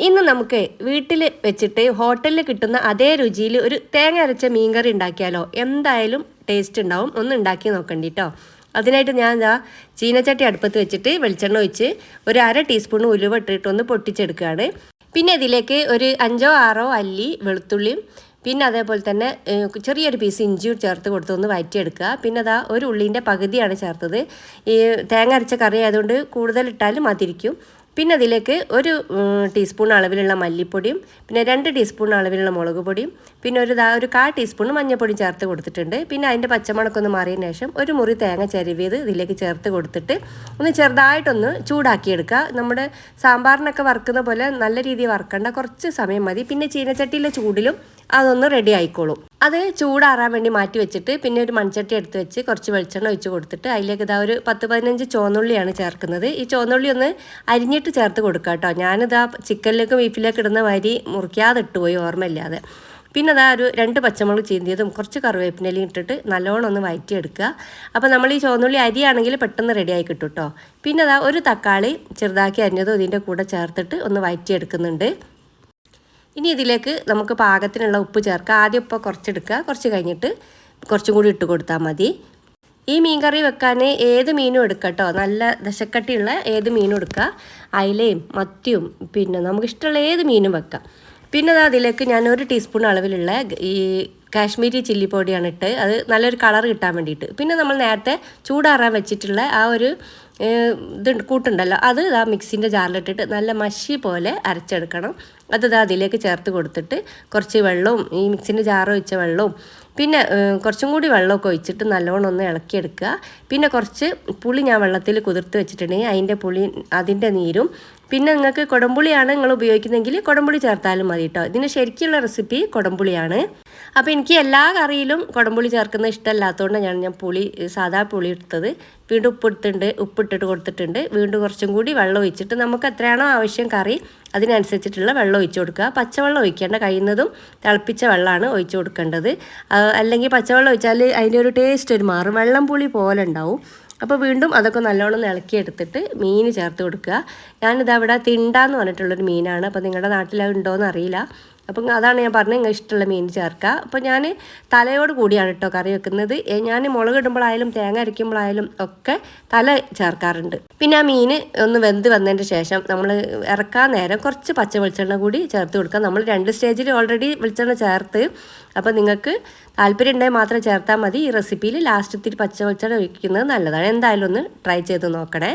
ഇന്ന് നമുക്ക് വീട്ടിൽ വെച്ചിട്ട് ഹോട്ടലിൽ കിട്ടുന്ന അതേ രുചിയിൽ ഒരു തേങ്ങ അരച്ച മീൻകറി ഉണ്ടാക്കിയാലോ? എന്തായാലും ടേസ്റ്റ് ഉണ്ടാവും. ഒന്ന് ഉണ്ടാക്കി നോക്കണ്ടി അതിനായിട്ട് ഞാൻ ഇതാ ചീനച്ചട്ടി അടുപ്പത്ത് വെച്ചിട്ട് വെളിച്ചെണ്ണ ഒഴിച്ച് ഒരു അര ടീസ്പൂൺ ഉലുവ ഇട്ടിട്ട് ഒന്ന് പൊട്ടിച്ചെടുക്കുകയാണ്. പിന്നെ ഇതിലേക്ക് ഒരു അഞ്ചോ ആറോ അല്ലി വെളുത്തുള്ളിയും പിന്നെ അതേപോലെ തന്നെ ചെറിയൊരു പീസ് ഇഞ്ചി ചേർത്ത് കൊടുത്ത് ഒന്ന് വഴറ്റിയെടുക്കുക പിന്നെ അതാ ഒരു ഉള്ളീന്റെ പകുതിയാണ് ചേർത്തത്. ഈ തേങ്ങ അരച്ച കറി ആയതുകൊണ്ട് കൂടുതൽ ഇട്ടാലും മതിരിക്കും. പിന്നെ അതിലേക്ക് ഒരു ടീസ്പൂൺ അളവിലുള്ള മല്ലിപ്പൊടിയും പിന്നെ രണ്ട് ടീസ്പൂൺ അളവിലുള്ള മുളക് പൊടിയും പിന്നെ ഒരു ദാ ഒരു കാ ടീസ്പൂൺ മഞ്ഞൾപ്പൊടിയും ചേർത്ത് കൊടുത്തിട്ടുണ്ട്. പിന്നെ അതിന്റെ പച്ചമണക്കൊന്ന് മാറിയതിന് ശേഷം ഒരു മുറി തേങ്ങ ചരുവിയത് ഇതിലേക്ക് ചേർത്ത് കൊടുത്തിട്ട് ഒന്ന് ചെറുതായിട്ടൊന്ന് ചൂടാക്കിയെടുക്കുക. നമ്മുടെ സാമ്പാറിനൊക്കെ വറുക്കുന്ന പോലെ നല്ല രീതിയിൽ വറുക്കണ്ട കുറച്ച് സമയം മതി. പിന്നെ ചീനച്ചട്ടിയിലെ ചൂടിലും അതൊന്ന് റെഡി ആയിക്കോളും. അത് ചൂടാറാൻ വേണ്ടി മാറ്റി വെച്ചിട്ട് പിന്നെ ഒരു മൺചട്ടി എടുത്ത് വെച്ച് കുറച്ച് വെളിച്ചെണ്ണ ഒഴിച്ച് കൊടുത്തിട്ട് അതിലേക്ക് ഇതാ ഒരു പത്ത് പതിനഞ്ച് ചുവന്നുള്ളിയാണ് ചേർക്കുന്നത്. ഈ ചോന്നുള്ളി ഒന്ന് അരിഞ്ഞിട്ട് ചേർത്ത് കൊടുക്കുക കേട്ടോ ഞാനിതാ ചിക്കനിലേക്കും ബീഫിലേക്ക് ഇടുന്ന വരി മുറിക്കാതെ ഇട്ടുപോയി ഓർമ്മയില്ലാതെ. പിന്നെ അതാ ഒരു രണ്ട് പച്ചമുളക് ചീന്തിയതും കുറച്ച് കറിവേപ്പിനയിലും ഇട്ടിട്ട് നല്ലോണം ഒന്ന് വഴറ്റിയെടുക്കുക അപ്പോൾ നമ്മൾ ഈ ചുവന്നുള്ളി അരിയാണെങ്കിൽ പെട്ടെന്ന് റെഡിയായി കിട്ടും കേട്ടോ പിന്നെ അതാ ഒരു തക്കാളി ചെറുതാക്കി അരിഞ്ഞതും ഇതിന്റെ കൂടെ ചേർത്തിട്ട് ഒന്ന് വഴറ്റിയെടുക്കുന്നുണ്ട് ഇനി ഇതിലേക്ക് നമുക്ക് പാകത്തിനുള്ള ഉപ്പ് ചേർക്കാം ആദ്യം ഇപ്പോൾ കുറച്ചെടുക്കുക. കുറച്ച് കഴിഞ്ഞിട്ട് കുറച്ചും കൂടി ഇട്ട് കൊടുത്താൽ മതി. ഈ മീൻ കറി വെക്കാൻ ഏത് മീനും എടുക്കട്ടോ കേട്ടോ നല്ല ദശക്കട്ടിയുള്ള ഏത് മീനും എടുക്കുക അയിലയും മത്തിയും പിന്നെ നമുക്ക് ഇഷ്ടമുള്ള ഏത് മീനും വെക്കാം. പിന്നെ ദാ അതിലേക്ക് ഞാൻ ഒരു ടീസ്പൂൺ അളവിലുള്ള ഈ കാശ്മീരി ചില്ലി പൊടിയാണ് ഇട്ട് അത് നല്ലൊരു കളർ കിട്ടാൻ വേണ്ടിയിട്ട്. പിന്നെ നമ്മൾ നേരത്തെ ചൂടാറാൻ വെച്ചിട്ടുള്ള ആ ഒരു ഇത് കൂട്ടുണ്ടല്ലോ. അത് ആ മിക്സിന്റെ ജാറിലിട്ടിട്ട് നല്ല മഷി പോലെ അരച്ചെടുക്കണം. അത് ഇതാ അതിലേക്ക് ചേർത്ത് കൊടുത്തിട്ട് കുറച്ച് വെള്ളവും ഈ മിക്സിന്റെ ജാറ് ഒഴിച്ച വെള്ളവും പിന്നെ കുറച്ചും കൂടി വെള്ളമൊക്കെ ഒഴിച്ചിട്ട് നല്ലവണ്ണം ഒന്ന് ഇളക്കിയെടുക്കുക. പിന്നെ കുറച്ച് പുളി ഞാൻ വെള്ളത്തിൽ കുതിർത്ത് വെച്ചിട്ടുണ്ടെങ്കിൽ അതിന്റെ പുളി അതിന്റെ നീരും. പിന്നെ നിങ്ങൾക്ക് കുടംപുളിയാണ് നിങ്ങൾ ഉപയോഗിക്കുന്നതെങ്കിൽ കുടംപുളി ചേർത്താലും മതി കേട്ടോ ഇതിന് ശരിക്കുള്ള റെസിപ്പി കുടംപുളിയാണ്. അപ്പോൾ എനിക്ക് എല്ലാ കറിയിലും കുടംപുളി ചേർക്കുന്നത് ഇഷ്ടമല്ലാത്തതുകൊണ്ട് ഞാൻ പുളി സാധാ പുളി എടുത്തത്. വീണ്ടും ഉപ്പിട്ടിട്ടുണ്ട് ഉപ്പിട്ടിട്ട് കൊടുത്തിട്ടുണ്ട്. വീണ്ടും കുറച്ചും കൂടി വെള്ളം ഒഴിച്ചിട്ട് നമുക്ക് എത്രയാണോ ആവശ്യം കറി അതിനനുസരിച്ചിട്ടുള്ള വെള്ളം ഒഴിച്ചു കൊടുക്കുക. പച്ചവെള്ളം ഒഴിക്കേണ്ട കഴിയുന്നതും തിളപ്പിച്ച വെള്ളമാണ് ഒഴിച്ചു കൊടുക്കേണ്ടത്. അല്ലെങ്കിൽ പച്ചവെള്ളം ഒഴിച്ചാൽ അതിന്റെ ഒരു ടേസ്റ്റ് ഒരു മാറും. വെള്ളം പുളി പോലെ ഉണ്ടാവും. അപ്പോൾ വീണ്ടും അതൊക്കെ നല്ലോണം ഇളക്കിയെടുത്തിട്ട് മീൻ ചേർത്ത് കൊടുക്കുക. ഞാനിതവിടെ തിണ്ടാന്ന് പറഞ്ഞിട്ടുള്ളൊരു മീനാണ്. അപ്പോൾ നിങ്ങളുടെ നാട്ടിൽ ഉണ്ടോയെന്ന് അറിയില്ല. അപ്പം അതാണ് ഞാൻ പറഞ്ഞത് നിങ്ങൾ ഇഷ്ടമുള്ള മീൻ ചേർക്കുക. അപ്പോൾ ഞാൻ തലയോട് കൂടിയാണ് കേട്ടോ കറി വെക്കുന്നത്. ഞാൻ മുളക് ഇടുമ്പോഴായാലും തേങ്ങ അരയ്ക്കുമ്പോഴായാലും ഒക്കെ തല ചേർക്കാറുണ്ട്. പിന്നെ ആ മീൻ ഒന്ന് വെന്ത് വന്നതിന് ശേഷം നമ്മൾ ഇറക്കാൻ നേരം കുറച്ച് പച്ച വെളിച്ചെണ്ണ കൂടി ചേർത്ത് കൊടുക്കുക. നമ്മൾ രണ്ട് സ്റ്റേജിൽ ഓൾറെഡി വെളിച്ചെണ്ണ ചേർത്ത്. അപ്പോൾ നിങ്ങൾക്ക് താല്പര്യം ഉണ്ടെങ്കിൽ മാത്രം ചേർത്താൽ മതി. ഈ റെസിപ്പിയിൽ ലാസ്റ്റ് ഇത്തിരി പച്ച വെളിച്ചെണ്ണ ഒഴിക്കുന്നത് നല്ലതാണ്. എന്തായാലും ഒന്ന് ട്രൈ ചെയ്ത് നോക്കണേ.